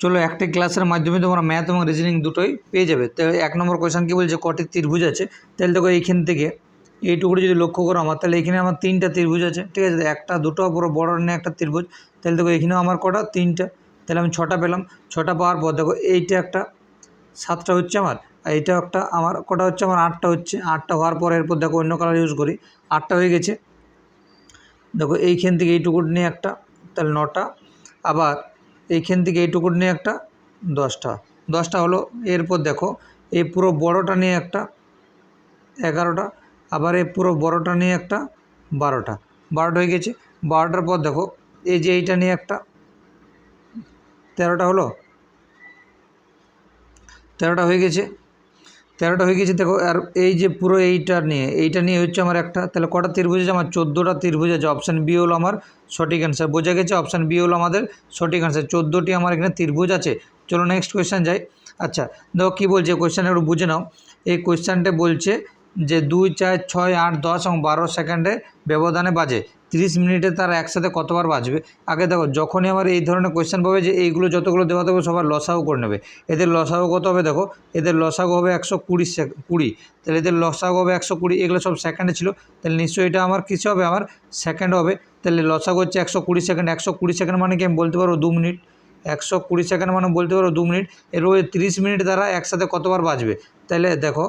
চলো, একটি ক্লাসের মাধ্যমে তোমরা ম্যাথ এবং রিজনিং দুটোই পেয়ে যাবে। তো এক নম্বর কোয়েশন কী বলছে? কটি ত্রিভুজ আছে। তাহলে দেখো, এইখান থেকে এইটুকুটা যদি লক্ষ্য করো আমার, তাহলে এখানে আমার তিনটা ত্রিভুজ আছে, ঠিক আছে? একটা দুটো পুরো বড় নিয়ে একটা ত্রিভুজ। তাহলে দেখো, এখানেও আমার কটা? তিনটা। তাহলে আমি ছটা পেলাম। ছটা পাওয়ার পর দেখো, এইটা একটা, সাতটা হচ্ছে আমার, আর এইটা একটা আমার, কটা হচ্ছে আমার? আটটা হচ্ছে। আটটা হওয়ার পর এরপর দেখো, অন্য কালার ইউজ করি। আটটা হয়ে গেছে। দেখো, এইখান থেকে এইটুকু নিয়ে একটা, তাহলে নটা। আবার এইখান থেকে এইটুকুর নিয়ে একটা দশটা। দশটা হলো, এরপর দেখো, এই পুরো বড়টা নিয়ে একটা এগারোটা, আবার এই পুরো বড়টা নিয়ে একটা বারোটা। বারোটা হয়ে গেছে। বারোটার পর দেখো, এই যে এইটা নিয়ে একটা তেরোটা হলো? তেরোটা হয়ে গেছে। তেরোটা হয়ে গেছে দেখো, আর এই যে পুরো এইটা নিয়ে এইটা নিয়ে হচ্ছে আমার একটা, তাহলে কটা ত্রিভুজ আছে? আমার চোদ্দোটা ত্রিভুজ আছে অপশান বি হলো আমার সঠিক অ্যান্সার বোঝা গেছে অপশান বি হলো আমাদের সঠিক অ্যান্সার চোদ্দোটি আমার এখানে ত্রিভুজ আছে। চলো নেক্সট কোয়েশ্চেন যাই। আচ্ছা দেখো কী বলছে কোয়েশ্চেনটা একটু বুঝে নাও। এই কোয়েশ্চেনটা বলছে যে দুই চার ছয় আট দশ এবং বারো সেকেন্ডে ব্যবধানে বাজে। তিরিশ মিনিটে তার একসাথে কতবার বাজবে? আগে দেখো, যখনই আমার এই ধরনের কোয়েশ্চেন পাবে যে এইগুলো যতগুলো দেওয়া থাকবে সবার লসাও করে নেবে। এদের লসাও কত হবে দেখো, এদের লসাগু হবে একশো কুড়ি কুড়ি। তাহলে এদের লসাগু হবে একশো কুড়ি, এগুলো সব সেকেন্ডে ছিল। তাহলে নিশ্চয়ই এটা আমার কিছু হবে, আমার সেকেন্ড হবে। তাহলে লসাগু হচ্ছে একশো কুড়ি সেকেন্ড একশো কুড়ি সেকেন্ড মানে কি? আমি বলতে পারব দু মিনিট। একশো কুড়ি সেকেন্ড মানে বলতে পারো দু মিনিট। এর তিরিশ মিনিট দ্বারা একসাথে কতবার বাজবে? তাহলে দেখো,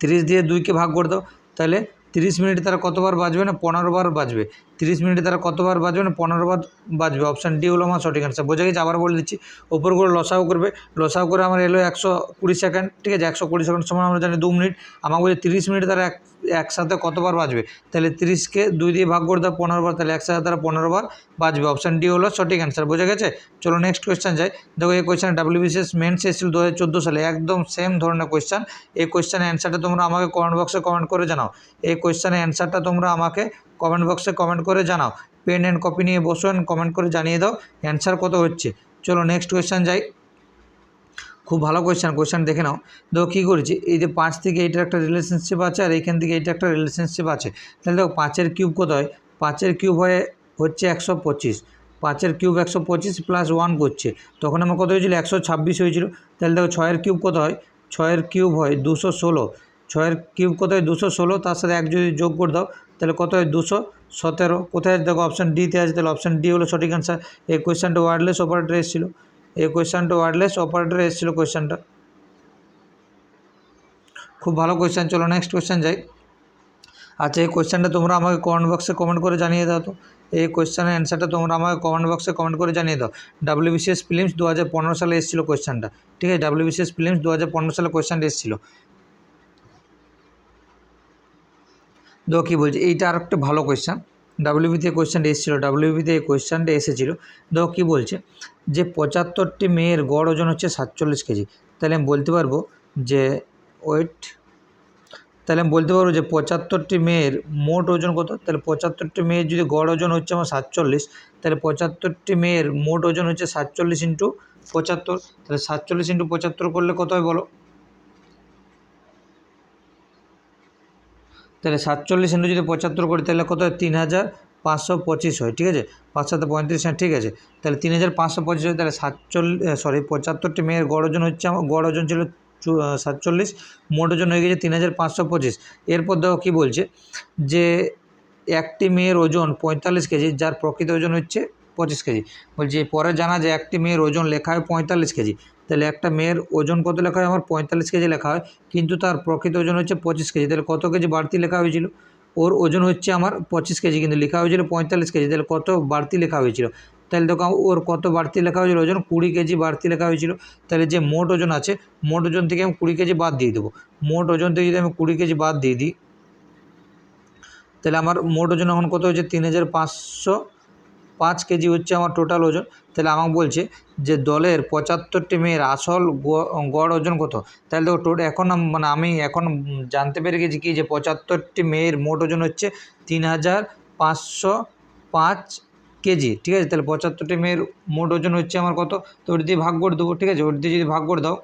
তিরিশ দিয়ে দুইকে ভাগ করে দাও। তাহলে তিরিশ মিনিট তারা কতবার বাজবে না পনেরো বার বাজবে? তিরিশ মিনিটে তারা কতবার বাজবে না পনেরো বার বাজবে? অপশান ডি হলো আমার সঠিক অ্যান্সার বোঝা গেছে? আবার বলে দিচ্ছি। ওপর করে লসাও করবে। লসাও করে আমার এলো একশো কুড়ি সেকেন্ড ঠিক আছে? একশো কুড়ি সেকেন্ড সময় আমরা জানি দু মিনিট। আমাকে বলছে তিরিশ মিনিট তারা এক একসাথে কতবার বাজবে? তাহলে তিরিশকে দুই দিয়ে ভাগ করে দাও পনেরো বার, তাহলে একসাথে তারা পনেরো বার বাজবে। অপশান ডি হলো সঠিক অ্যান্সার বোঝা গেছে? চলো নেক্সট কোয়েশ্চেন যাই। দেখো, এই কোয়েশ্চেন ডাব্লিউবিসিএস মেন্স এসেছিল দু হাজার চোদ্দ সালে, একদম সেম ধরনের কোয়েশ্চেন এই কোয়েশ্চেনের অ্যান্সারটা তোমরা আমাকে কমেন্ট বক্সে কমেন্ট করে জানাও। এই কোয়েশ্চেনের অ্যান্সারটা তোমরা আমাকে কমেন্ট বক্সে কমেন্ট করে জানাও। পেন অ্যান্ড কপি নিয়ে বসুন কমেন্ট করে জানিয়ে দাও অ্যান্সার কত হচ্ছে? চলো নেক্সট কোয়েশ্চেন যাই। খুব ভালো কোয়েশ্চেন কোয়েশ্চেন দেখে নাও। দেখো কী করেছি? এই যে পাঁচ থেকে এইটার একটা রিলেশনশিপ আছে আর এইখান থেকে এইটা একটা রিলেশনশিপ আছে। তাহলে দেখো পাঁচের কিউব কত হয় পাঁচের কিউব হয়ে হচ্ছে একশো পঁচিশ। পাঁচের কিউব একশো পঁচিশ প্লাস ওয়ান করছে। তখন আমার কত হয়েছিল? একশো ছাব্বিশ হয়েছিল। তাহলে দেখো ছয়ের কিউব কত হয়? ছয়ের কিউব হয় দুশো ষোলো। ছয়ের কিউব কত হয়? দুশো ষোলো। তার সাথে এক যদি যোগ করে দাও, তাহলে কত হয়? দুশো সতেরো। কোথায় দেখো অপশান ডিতে আছে। তাহলে অপশান ডি হলো সঠিক অ্যান্সার এই কোয়েশ্চেনটা ওয়ার্ডলেস অপারেটর এসেছিল। এই কোয়েশ্চেনটা ওয়ার্ডলেস অপারেটর এসেছিল কোয়েশ্চেনটা। খুব ভালো কোয়েশ্চেন, চলো নেক্সট কোয়েশ্চেন যাই। আচ্ছা এই কোয়েশ্চেনটা তোমরা আমাকে কমেন্ট বক্সে কমেন্ট করে জানিয়ে দাও তো। এই কোয়েশ্চেনের অ্যান্সারটা তোমরা আমাকে কমেন্ট বক্সে কমেন্ট করে জানিয়ে দাও। ডাব্লিউবিসিএস ফিল্মস দু হাজার পনেরো সালে এসেছিল কোয়েশ্চেনটা, ঠিক আছে? ডাব্লিউবিসিএস ফিল্মস দু হাজার পনেরো সালে কোয়েশ্চেনটা এসেছিল। দেখো কী বলছে, এইটা আর একটা ভালো কোয়েশ্চেন। ডাব্লিউবিতে কোয়েশ্চেনটা এসেছিল ডাব্লিউবিতে এই কোয়েশ্চেনটা এসেছিল। দেখো কী বলছে? যে পঁচাত্তরটি মেয়ের গড় ওজন হচ্ছে সাতচল্লিশ কেজি। তাহলে আমি বলতে পারব যে ওয়েট তাহলে আমি বলতে পারব যে পঁচাত্তরটি মেয়ের মোট ওজন কত? তাহলে পঁচাত্তরটি মেয়ের যদি গড় ওজন হচ্ছে আমার সাতচল্লিশ, তাহলে পঁচাত্তরটি মেয়ের মোট ওজন হচ্ছে সাতচল্লিশ ইন্টু পঁচাত্তর। তাহলে সাতচল্লিশ ইন্টু পঁচাত্তর করলে কত হয় বলো? তাহলে সাতচল্লিশ ইন্টু যদি পঁচাত্তর করি, তাহলে কত হয়? তিন হাজার পাঁচশো পঁচিশ হয়, ঠিক আছে? পাঁচ সাথে পঁয়ত্রিশ হ্যাঁ ঠিক আছে। তাহলে তিন হাজার পাঁচশো পঁচিশ হয়, তাহলে সাতচল্লিশ সরি পঁচাত্তরটি মেয়ের গড় ওজন হচ্ছে আমার, গড় ওজন ছিল সাতচল্লিশ, মোট ওজন হয়ে গেছে তিন হাজার পাঁচশো পঁচিশ। এরপর দেখো কী বলছে যে, একটি মেয়ের ওজন পঁয়তাল্লিশ কেজি, যার প্রকৃত ওজন হচ্ছে পঁচিশ কেজি। বলছি, পরে জানা যায় একটি মেয়ের ওজন লেখা হয় পঁয়তাল্লিশ কেজি। তাহলে একটা মেয়ের ওজন কত লেখা হয়? আমার পঁয়তাল্লিশ কেজি লেখা হয়। কিন্তু তার প্রকৃত ওজন হচ্ছে পঁচিশ কেজি। তাহলে কত কেজি বাড়তি লেখা হয়েছিল? ওর ওজন হচ্ছে আমার পঁচিশ কেজি, কিন্তু লেখা হয়েছিল পঁয়তাল্লিশ কেজি। তাহলে কত বাড়তি লেখা হয়েছিল? তাহলে দেখো, ওর কত বাড়তি লেখা হয়েছিল? ওজন কুড়ি কেজি বাড়তি লেখা হয়েছিল। তাহলে যে মোট ওজন আছে, মোট ওজন থেকে আমি কুড়ি কেজি বাদ দিয়ে দেবো। মোট ওজন থেকে যদি আমি কুড়ি কেজি বাদ দিয়ে দিই, তাহলে আমার মোট ওজন এখন কত হয়েছে? তিন হাজার পাঁচশো পাঁচ কেজি হচ্ছে আমার টোটাল ওজন। তাহলে আমাকে বলছে যে দলের পঁচাত্তরটি মেয়ের আসল গড় ওজন কত? তাহলে দেখো টোটাল এখন মানে আমি এখন জানতে পেরে গেছি কি যে পঁচাত্তরটি মেয়ের মোট ওজন হচ্ছে তিন হাজার পাঁচশো পাঁচ কেজি। ঠিক আছে? তাহলে পঁচাত্তরটি মেয়ের মোট ওজন হচ্ছে আমার কত? তো ওটা দিয়ে ভাগ করে দেবো, ঠিক আছে? ওটা দিয়ে যদি ভাগ করে দাও,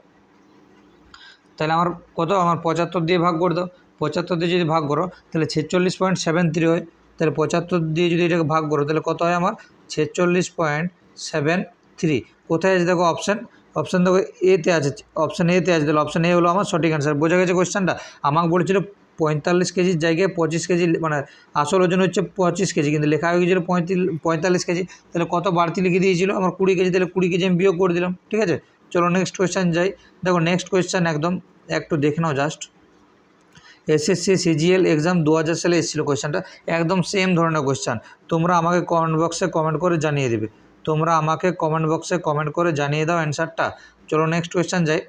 তাহলে আমার কত? আমার পঁচাত্তর দিয়ে ভাগ করে দাও। পঁচাত্তর দিয়ে যদি ভাগ করো, তাহলে ছেচল্লিশ পয়েন্ট সেভেন থ্রি হয়। তাহলে পঁচাত্তর দিয়ে যদি এটাকে ভাগ করো, তাহলে কত হয় আমার? ছেচল্লিশ পয়েন্ট সেভেন থ্রি কোথায় আছে দেখো অপশান অপশান দেখো এতে আছে অপশান এতে আছে। তাহলে অপশান এ হলো আমার সঠিক অ্যান্সার বোঝা গেছে কোয়েশ্চেনটা আমাকে বলেছিল পঁয়তাল্লিশ কেজির জায়গায় পঁচিশ কেজি মানে আসল ওজন হচ্ছে পঁচিশ কেজি, কিন্তু লেখা হয়ে গেছিল পঁয়তাল্লিশ কেজি। তাহলে কত বাড়তি লিখে দিয়েছিল? আমার কুড়ি কেজি, তাহলে কুড়ি কেজি আমি বিয়োগ করে দিলাম। ঠিক আছে? চলো নেক্সট কোয়েশ্চেন যাই। দেখো নেক্সট কোয়েশ্চেন একদম, একটু দেখে নাও জাস্ট এসএসসি সিজিএল এক্সাম দু হাজার সালে এসেছিল কোয়েশ্চেনটা একদম সেম ধরনের কোয়েশ্চেন তোমরা আমাকে কমেন্ট বক্সে কমেন্ট করে জানিয়ে দেবে। তোমরা আমাকে কমেন্ট বক্সে কমেন্ট করে জানিয়ে দাও অ্যান্সারটা চলো নেক্সট কোয়েশ্চেন যাই।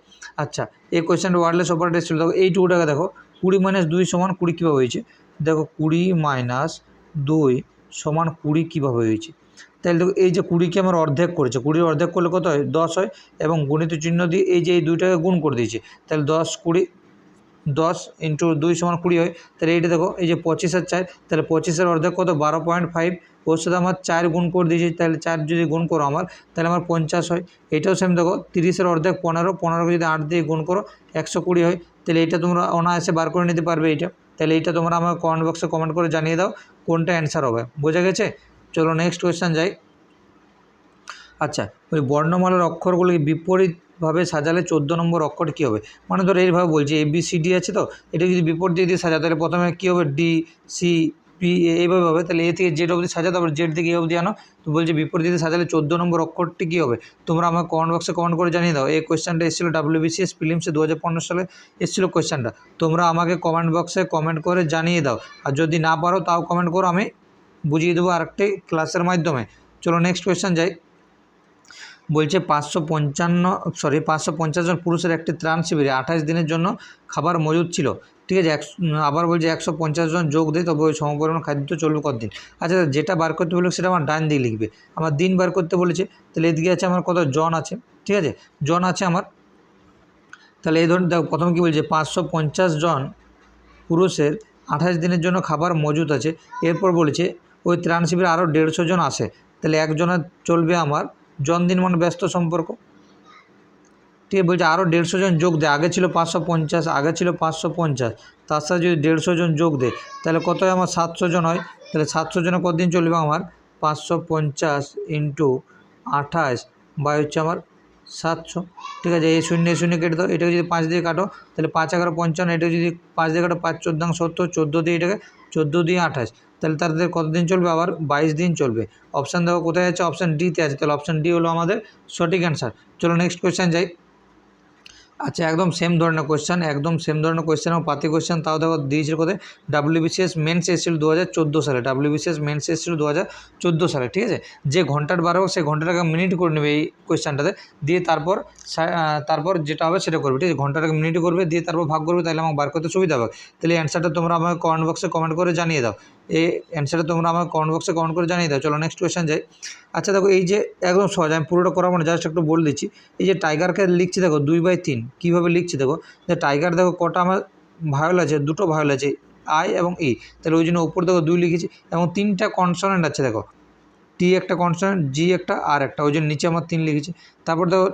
আচ্ছা এই কোয়েশ্চেনটা ওয়ার্ডলেস অপারেটর ছিল দেখো এইটুকুটাকে দেখো, কুড়ি মাইনাস দুই সমান কুড়ি কীভাবে হয়েছে? দেখো, কুড়ি মাইনাস দুই সমান কুড়ি কীভাবে হয়েছে? তাহলে দেখো, এই যে কুড়িকে আমার অর্ধেক করেছে, কুড়ির অর্ধেক করলে কত হয়? দশ হয় এবং গণিত চিহ্ন দিয়ে এই যে এই দুইটাকে গুণ করে দিয়েছে। তাহলে দশ, কুড়ি দশ ইন্টু দুই সমান কুড়ি হয়। তাহলে এইটা দেখো, এই যে পঁচিশের চার, তাহলে পঁচিশের অর্ধেক কত? বারো পয়েন্ট ফাইভ ওর সাথে আমার চার গুণ করে দিয়েছি, তাহলে চার যদি গুণ করো আমার, তাহলে আমার পঞ্চাশ হয়। এটাও সেম দেখো, তিরিশের অর্ধেক পনেরো, পনেরোকে যদি আট দিয়ে গুণ করো, একশো কুড়ি হয়। তাহলে এইটা তোমরা অনায়াসে বার করে নিতে পারবে এইটা। তাহলে এইটা তোমরা আমার কমেন্ট বক্সে কমেন্ট করে জানিয়ে দাও, কোনটা অ্যান্সার হবে। বোঝা গেছে? চলো নেক্সট কোয়েশ্চেন যাই। আচ্ছা ওই বর্ণমালার অক্ষরগুলোকে বিপরীতভাবে সাজালে চোদ্দ নম্বর অক্ষর কী হবে? মানে ধরো এইভাবে বলছি এ বি সি ডি আছে তো? এটা যদি বিপরীত দিয়ে দিয়ে সাজা তাহলে প্রথমে কী হবে? ডি সি পি এইভাবে হবে। তাহলে এ থেকে জেড অবধি সাজা তারপর জেড থেকে এ অবধি আনো। তো বলছে দিয়ে সাজালে চোদ্দ নম্বর অক্ষরটি কী হবে? তোমরা আমার কমেন্ট বক্সে কমেন্ট করে জানিয়ে দাও। এই কোয়েশ্চেনটা এসেছিল ডাব্লিউবিসিএস ফিলিমসে দু হাজার পনেরো সালে। এসেছিল কোয়েশ্চেনটা তোমরা আমাকে কমেন্ট বক্সে কমেন্ট করে জানিয়ে দাও। আর যদি না পারো, তাও কমেন্ট করো। আমি বুঝিয়ে দেবো আরেকটি ক্লাসের মাধ্যমে। চলো নেক্সট কোয়েশ্চেন যাই। বলছে পাঁচশো পঞ্চান্ন সরি পাঁচশো পঞ্চাশ জন পুরুষের একটি ত্রাণ শিবিরে আঠাশ দিনের জন্য খাবার মজুদ ছিল। ঠিক আছে আবার বলছে একশো পঞ্চাশ জন যোগ দেয় তবে ওই সমপরিমাণ খাদ্য চলবে কতদিন? আচ্ছা যেটা বার করতে বলবে সেটা আমার ডান দিকে লিখবে। আমার দিন বার করতে বলেছে, তাহলে এদিকে আছে আমার কত? জন আছে। ঠিক আছে, জন আছে আমার। তাহলে এই ধরুন, দেখো, প্রথমে কী বলছে, পাঁচশো পঞ্চাশ জন পুরুষের আঠাশ দিনের জন্য খাবার মজুদ আছে। এরপর বলেছে, ওই ত্রাণ শিবিরে আরও দেড়শো জন আসে। তাহলে একজনের চলবে আমার জনদিন মানে ব্যস্ত সম্পর্ক। ঠিক আছে, বলছে আরও দেড়শো জন যোগ দেয় আগে ছিল পাঁচশো পঞ্চাশ, আগে ছিল পাঁচশো পঞ্চাশ, তার সাথে যদি দেড়শো জন যোগ দেয় তাহলে কত হয় আমার সাতশো জন হয়? তাহলে সাতশো জনে কতদিন চলবে আমার? পাঁচশো পঞ্চাশ ইন্টু আঠাশ বা হচ্ছে আমার সাতশো। ঠিক আছে, এই শূন্য শূন্য কেটে দাও, এটাকে যদি পাঁচ দিয়ে কাটো, তাহলে পাঁচ এগারো পঞ্চান্ন এটা যদি পাঁচ দিয়ে কাটো পাঁচ চোদ্দাং সত্তর, চোদ্দ দিয়ে এটাকে চোদ্দ দিয়ে আঠাশ তাহলে তাদের কতদিন চলবে আবার? বাইশ দিন চলবে। অপশান দেখো কোথায় আছে? অপশান ডিতে আছে। তাহলে অপশান ডি হলো আমাদের সঠিক অ্যান্সার চলো নেক্সট কোয়েশ্চেন যাই। আচ্ছা একদম সেম ধরনের কোয়েশ্চেন একদম সেম ধরনের কোয়েশ্চেন এবং পাতি কোয়েশ্চেন তাও দেখো দিয়েছিল কোথায়? ডাব্লিউবিসিএস মেন্স এসেছিল দু হাজার চোদ্দ সালে। ডাব্লিউবিসিএস মেন্স এসেছিল দু হাজার চোদ্দ সালে, ঠিক আছে? যে ঘণ্টার বার হোক সেই ঘন্টাটাকে মিনিট করে নেবে এই কোয়েশ্চেনটাতে দিয়ে তারপর তারপর যেটা হবে সেটা করবে, ঠিক আছে? ঘন্টাটাকে মিনিট করবে, দিয়ে তারপর ভাগ করবে, তাহলে আমাকে বার করতে সুবিধা হবে। তাহলে অ্যান্সারটা তোমরা আমাকে কমেন্ট বক্সে কমেন্ট করে জানিয়ে দাও। এই অ্যান্সারটা তোমরা আমাকে কমেন্ট বক্সে কমেন্ট করে জানিয়ে দাও। চলো নেক্সট কোয়েশ্চেন যাই। আচ্ছা দেখো এই যে একদম সহজ, আমি পুরোটা করাবো না জাস্ট একটু বলে দিচ্ছি। এই যে টাইগারকে লিখছি, দেখো দুই বাই তিন, কীভাবে লিখছি, দেখো? যে টাইগার দেখো, কটা আমার ভায়োল আছে, দুটো ভায়োল আছে আই এবং ই তাহলে ওই জন্য উপর দেখো দুই লিখেছি, এবং তিনটা কনসোনেন্ট আছে, দেখো। টি একটা কনসোনেন্ট জি একটা আর একটা, ওই জন্য নিচে আমার তিন লিখেছি। তারপর দেখো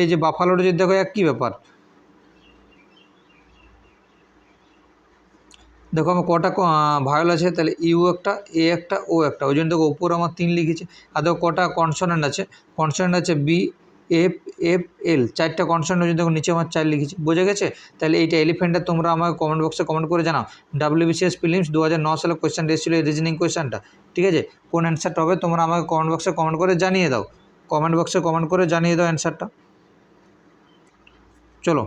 এই যে বাফালোটা যদি দেখো একই ব্যাপার? দেখো আমার কটা ভায়োল আছে, তাহলে ইউ একটা এ একটা ও একটা। ওই জন্য দেখো উপর আমার তিন লিখেছে। আর দেখো কটা কনসোনেন্ট আছে? কনসোনেন্ট আছে বি এফ এফ এল চারটা কনসোনেন্ট ওই জন্য দেখো নিচে আমার চার লিখেছি। বোঝা গেছে? তাহলে এইটা এলিফেন্টটা তোমরা আমাকে কমেন্ট বক্সে কমেন্ট করে জানাও। ডাব্লিউবিসিএস ফিলিমস দু হাজার ন সালে কোয়েশ্চেন এসেছিল এই রিজনিং কোয়েশ্চেনটা ঠিক আছে? কোন অ্যান্সারটা হবে তোমরা আমাকে কমেন্ট বক্সে কমেন্ট করে জানিয়ে দাও। কমেন্ট বক্সে কমেন্ট করে জানিয়ে দাও অ্যান্সারটা চলো।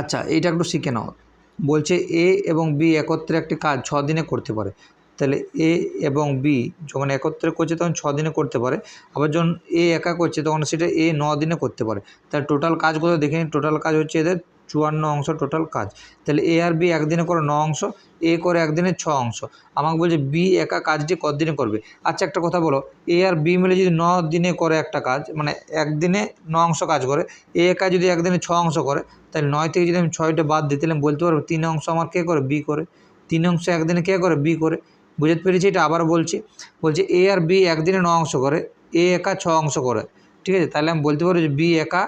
আচ্ছা এইটা একটু শিখে নাও। বলছে এ এবং বি একত্রে একটি কাজ ছ দিনে করতে পারে। তাহলে এ এবং বি যখন একত্রে করছে তখন ছ দিনে করতে পারে, আবার যখন এ একা করছে তখন সেটা এ ন দিনে করতে পারে। তাহলে টোটাল কাজ দেখে নিন টোটাল কাজ হচ্ছে এদের চুয়ান্ন অংশ টোটাল কাজ। তাহলে এ আর বি একদিনে করে ন অংশ এ করে একদিনে ছ অংশ। আমাকে বলছে বি একা কাজটি কতদিনে করবে? আচ্ছা একটা কথা বলো। এ আর বি মিলে যদি ন দিনে করে একটা কাজ মানে একদিনে ন অংশ কাজ করে এ একা যদি একদিনে ছ অংশ করে, তাহলে নয় থেকে যদি আমি ছয়টা বাদ দিই, তাহলে বলতে পারব তিন অংশ আমার কে করে? বি করে। তিন অংশ একদিনে কে করে? বি করে। বুঝতে পেরেছি? এটা আবার বলছি। বলছে এ আর বি একদিনে ন অংশ করে এ একা ছ অংশ করে। ঠিক আছে? তাহলে আমি বলতে পারব যে বি একা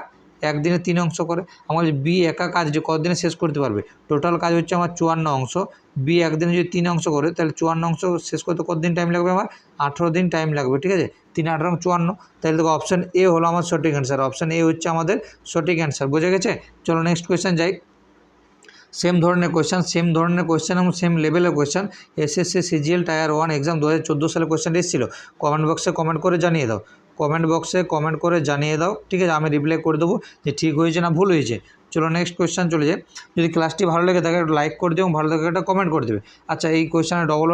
একদিনে তিন অংশ করে। আমার বি একা কাজ যে কতদিনে শেষ করতে পারবে? টোটাল কাজ হচ্ছে আমার চুয়ান্ন অংশ। বি একদিনে যদি তিন অংশ করে, তাহলে চুয়ান্ন অংশ শেষ করতে কতদিন টাইম লাগবে আমার? আঠেরো দিন টাইম লাগবে, ঠিক আছে? তিন, আঠারো চুয়ান্ন। তাহলে দেখো অপশান এ হলো আমার সঠিক অ্যান্সার অপশান এ হচ্ছে আমাদের সঠিক অ্যান্সার বোঝা গেছে? চলো নেক্সট কোয়েশ্চেন যাই। সেম ধরনের কোয়েশ্চেন সেম ধরনের কোয়েশ্চেন এবং সেম লেভেলের question SSC CGL tier one exam দু হাজার চোদ্দ সালে কোয়েশ্চেন এসেছিল। কমেন্ট বক্সে কমেন্ট করে জানিয়ে দাও। কমেন্ট বক্সে কমেন্ট করে জানিয়ে দাও। ঠিক আছে, আমি রিপ্লাই করে দেবো যে ঠিক হয়েছে না ভুল হয়েছে। চলো নেক্সট কোয়েশ্চান চলে যায় যদি ক্লাসটি ভালো লেগে থাকে লাইক করে দেবে ভালো লাগে একটা কমেন্ট করে দেবে। আচ্ছা এই কোয়েশ্চেনে ডবল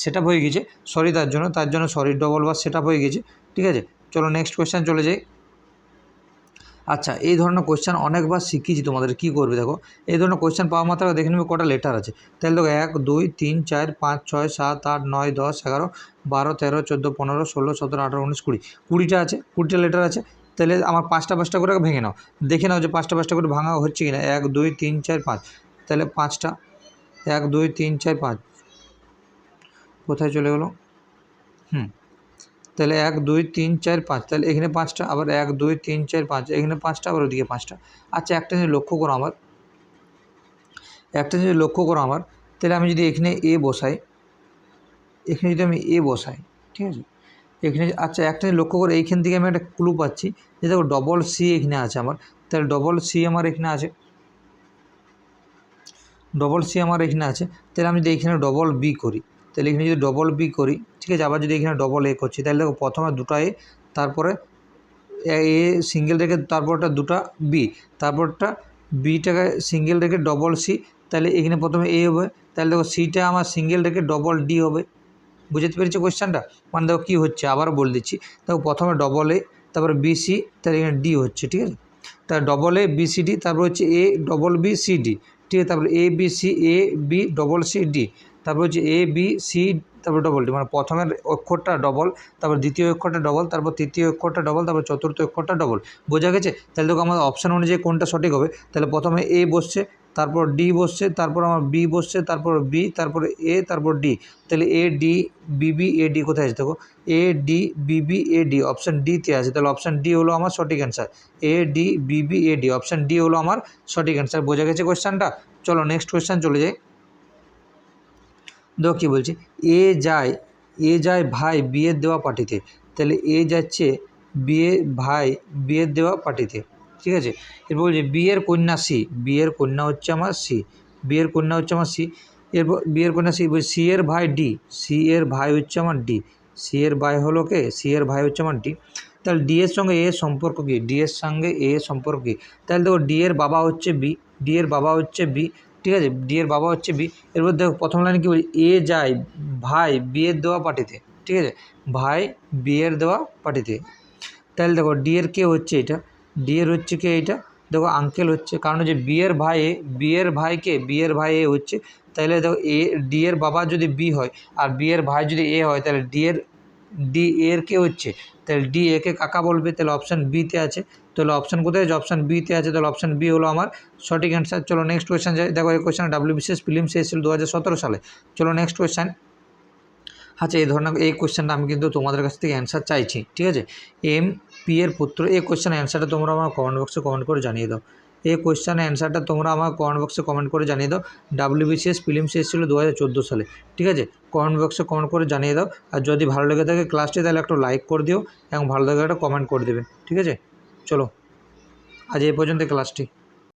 সেট আপ হয়ে গেছে। সরি তার জন্য তার জন্য সরি ডবল বার সেট হয়ে গেছে। ঠিক আছে, চলো নেক্সট কোয়েশ্চান চলে যাই। আচ্ছা এই ধরনের কোয়েশ্চেন অনেকবার শিখিয়েছি তোমাদের, কী করবে দেখো? এই ধরনের কোয়েশ্চেন পাওয়া মাত্র দেখে নেবে কটা লেটার আছে। তাহলে দেখো, এক, দুই, তিন, চার, পাঁচ, ছয়, সাত, আট, নয়, দশ, এগারো, বারো, তেরো, চোদ্দ, পনেরো, ষোলো, সতেরো, আঠারো, উনিশ, কুড়ি। কুড়িটা আছে, কুড়িটা লেটার আছে। তাহলে আমার পাঁচটা পাঁচটা করে ভেঙে নাও। দেখে নাও যে পাঁচটা পাঁচটা করে ভাঙা হচ্ছে কি না এক, দুই, তিন, চার, পাঁচ। তাহলে পাঁচটা। এক, দুই, তিন, চার, পাঁচ। কোথায় চলে গেলো? হুম। তাহলে এক, দুই, তিন, চার, পাঁচ। তাহলে এখানে পাঁচটা, আবার এক, দুই, তিন, চার, পাঁচ। এখানে পাঁচটা, আবার ওদিকে পাঁচটা। আচ্ছা একটা জিনিস লক্ষ্য করো আমার। একটা জিনিস লক্ষ্য করো আমার। তাহলে আমি যদি এখানে এ বসাই, এখানে যদি আমি এ বসাই, ঠিক আছে? এখানে আচ্ছা একটা লক্ষ্য করে, এইখান থেকে আমি একটা ক্লু পাচ্ছি। যে দেখো ডবল সি এখানে আছে আমার। তাহলে ডবল সি আমার এখানে আছে। ডবল সি আমার এখানে আছে। তাহলে আমি যদি এখানে ডবল বি করি তাহলে এখানে যদি ডবল বি করি, ঠিক আছে? আবার যদি এখানে ডবল এ করছি, তাহলে দেখো প্রথমে দুটো এ তারপরে এ সিঙ্গেল রেখে তারপরটা দুটা বি তারপরটা বিটাকে সিঙ্গেল রেখে ডবল সি তাহলে এখানে প্রথমে এ হবে। তাহলে দেখো সিটা আমার সিঙ্গেল রেখে ডবল ডি হবে। বুঝতে পেরেছি কোয়েশ্চেনটা মানে দেখো কী হচ্ছে? আবার বলে দিচ্ছি। দেখো প্রথমে ডবল এ তারপরে বি সি তাহলে এখানে ডি হচ্ছে, ঠিক আছে? তার double A B C D তারপর হচ্ছে A double B C D ঠিক আছে? তারপরে A B C A B double C D তারপর হচ্ছে এ বি সি তারপর ডবল ডি মানে প্রথমের অক্ষরটা ডবল তারপর দ্বিতীয় অক্ষরটা ডবল তারপর তৃতীয় অক্ষরটা ডবল তারপর চতুর্থ অক্ষরটা ডবল বোঝা গেছে? তাহলে দেখো আমাদের অপশান অনুযায়ী কোনটা সঠিক হবে? তাহলে প্রথমে এ বসছে, তারপর ডি বসছে, তারপর আমার বি বসছে, তারপর বি তারপর এ তারপর ডি তাহলে A D Bibi A D কোথায় আছে দেখো? A D Bibi A D option ডিতে আছে। তাহলে অপশান ডি হলো আমার সঠিক answer A D Bibi A D option D হলো আমার সঠিক অ্যান্সার বোঝা গেছে কোয়েশ্চানটা চলো নেক্সট কোয়েশ্চান চলে যাই। দেখো কী বলছি? এ যায় এ যায় ভাই বিয়ের দেওয়া পার্টিতে। তাহলে এ যাচ্ছে বিয়ে, ভাই বিয়ের দেওয়া পার্টিতে। ঠিক আছে? এরপর বলছে, বিয়ের কন্যা সি, বিয়ের কন্যা হচ্ছে আমার সি, বিয়ের কন্যা হচ্ছে আমার সি। এরপর বিয়ের কন্যা সি, বলছি, সি এর ভাই ডি, সি এর ভাই হচ্ছে আমার ডি। সি এর ভাই হলো কে? সি এর ভাই হচ্ছে আমার ডি। তাহলে ডি এর সঙ্গে এ সম্পর্ক কী? ডি এর সঙ্গে এ সম্পর্ক কী? তাহলে দেখো, ডি এর বাবা হচ্ছে বি, ডি এর বাবা হচ্ছে বি ঠিক আছে ডি এর বাবা হচ্ছে বি এরপর দেখো প্রথম লাইনে কী বলি এ যায় ভাই বিয়ের দেওয়া পার্টিতে, ঠিক আছে, ভাই বিয়ের দেওয়া পার্টিতে। তাহলে দেখো ডি এর কে হচ্ছে এটা ডি এর হচ্ছে কে এটা, দেখো আঙ্কেল হচ্ছে, কারণ যে বিয়ের ভাই বিয়ের ভাইকে বিয়ের ভাই এ হচ্ছে, তাহলে দেখো এ ডি এর বাবা যদি বি হয়, আর বিয়ের ভাই যদি এ হয়, তাহলে ডি এর ডি এর কে হচ্ছে, তাহলে ডি একে কাকা বলবে, তাহলে অপশান বিতে আছে। তাহলে অপশান কোথায়? আছে অপশান বিতে আছে, তাহলে অপশান বি হলো আমার সঠিক অ্যান্সার চলো নেক্সট কোয়েশ্চেন যাই। দেখো, এই কোয়েশ্চেন ডাব্লিউবিসিএস ফিল্মস এসেছিল দু হাজার সতেরো সালে। চলো নেক্সট কোয়েশ্চেন আচ্ছা এই ধরনের, এই কোয়েশ্চেনটা আমি কিন্তু তোমাদের কাছ থেকে অ্যান্সার চাইছি, ঠিক আছে? এম পি এর পুত্র, এই কোয়েশ্চেনের অ্যান্সারটা তোমরা আমার কমেন্ট বক্সে কমেন্ট করে জানিয়ে দাও। এই কোয়েশ্চেনের অ্যান্সারটা তোমরা আমার কমেন্ট বক্সে কমেন্ট করে জানিয়ে দাও। ডাব্লিউবিসিএস ফিল্মস এসেছিল দু হাজার চোদ্দ সালে, ঠিক আছে? কমেন্ট বক্সে কমেন্ট করে জানিয়ে দাও। আর যদি ভালো লেগে থাকে ক্লাসটি তাহলে একটু লাইক করে দিও এবং ভালো লাগে একটা কমেন্ট করে দেবে ঠিক আছে? চলো আজ এই পর্যন্ত ক্লাসটি।